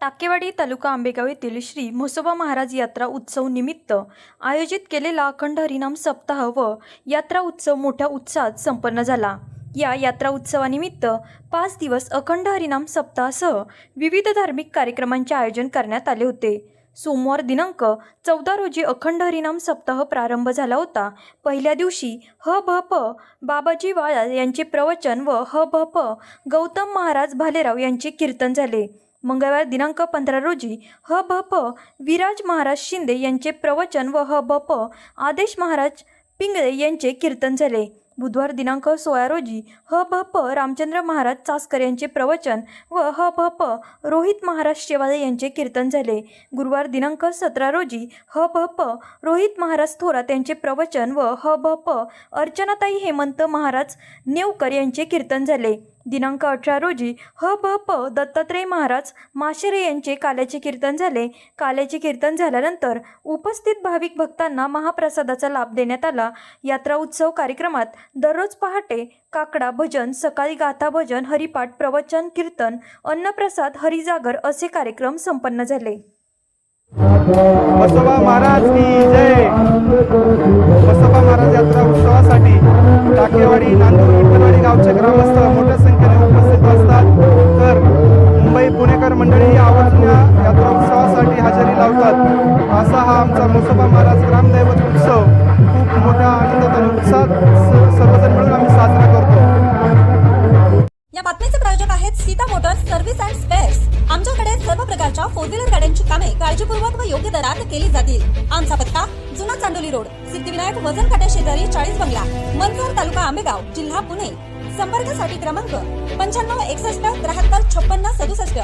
टाकेवाडी तालुका आंबेगाव येथील श्री म्हसोबा महाराज यात्रा उत्सव निमित्त आयोजित केलेला अखंड हरिनाम सप्ताह व यात्रा उत्सव मोठ्या उत्साहात संपन्न झाला. या यात्रा उत्सवानिमित्त पाच दिवस अखंड हरिनाम सप्ताहासह विविध धार्मिक कार्यक्रमांचे आयोजन करण्यात आले होते. सोमवार दिनांक चौदा रोजी अखंड हरिनाम सप्ताह प्रारंभ झाला होता. पहिल्या दिवशी ह भ प बाबाजी वाळा यांचे प्रवचन व ह भ प गौतम महाराज भालेराव यांचे कीर्तन झाले. मंगळवार दिनांक पंधरा रोजी ह भ प विराज महाराज शिंदे यांचे प्रवचन व ह भ प आदेश महाराज पिंगळे यांचे कीर्तन झाले. बुधवार दिनांक सोळा रोजी ह भ प रामचंद्र महाराज चासकर यांचे प्रवचन व ह भ प रोहित महाराज शेवाळे यांचे कीर्तन झाले. गुरुवार दिनांक सतरा रोजी ह भ प रोहित महाराज थोरात यांचे प्रवचन व ह भ प अर्चनाताई हेमंत महाराज नेवकर यांचे कीर्तन झाले. दिनांक अठरा रोजी ह भ प दत्तात्रय महाराज माशेरे यांचे काल्याचे कीर्तन झाले. काल्याचे कीर्तन झाल्यानंतर उपस्थित भाविक भक्तांना महाप्रसादाचा लाभ देण्यात आला. यात्रा उत्सव कार्यक्रमात दररोज पहाटे काकडा भजन सकाळी गाथा भजन हरिपाठ प्रवचन कीर्तन अन्नप्रसाद हरिजागर असे कार्यक्रम संपन्न झाले. बसोबा महाराज की जय. बसोबा महाराज यात्रा उत्सवासाठी टाकेवाडी नांदूर विठ्ठलवाडी गावचे ग्रामस्थ मोठ्या संख्येने हा महाराज ग्रामदैवत उत्सव खूप मोठ्या आनंदात आणि उत्साहात सर्वजण मिळून आम्ही साजरा करतो. या बातमीचे प्रायोजक आहेत Sita motors service and spares आमच्याकडे सर्व प्रकारच्या फोर व्हीलर गाड्यांची कामे काळजीपूर्वक व योग्य दरात केली जातील. आमचा पत्ता जुना चांडोली रोड सिद्धिविनायक वजन काट्या शेजारी चाळीस बंगला मनसर तालुका आंबेगाव जिल्हा पुणे. संपर्कासाठी क्रमांक पंच्याण्णव एकसष्ट त्र्याहत्तर छप्पन्न सदुसष्ट.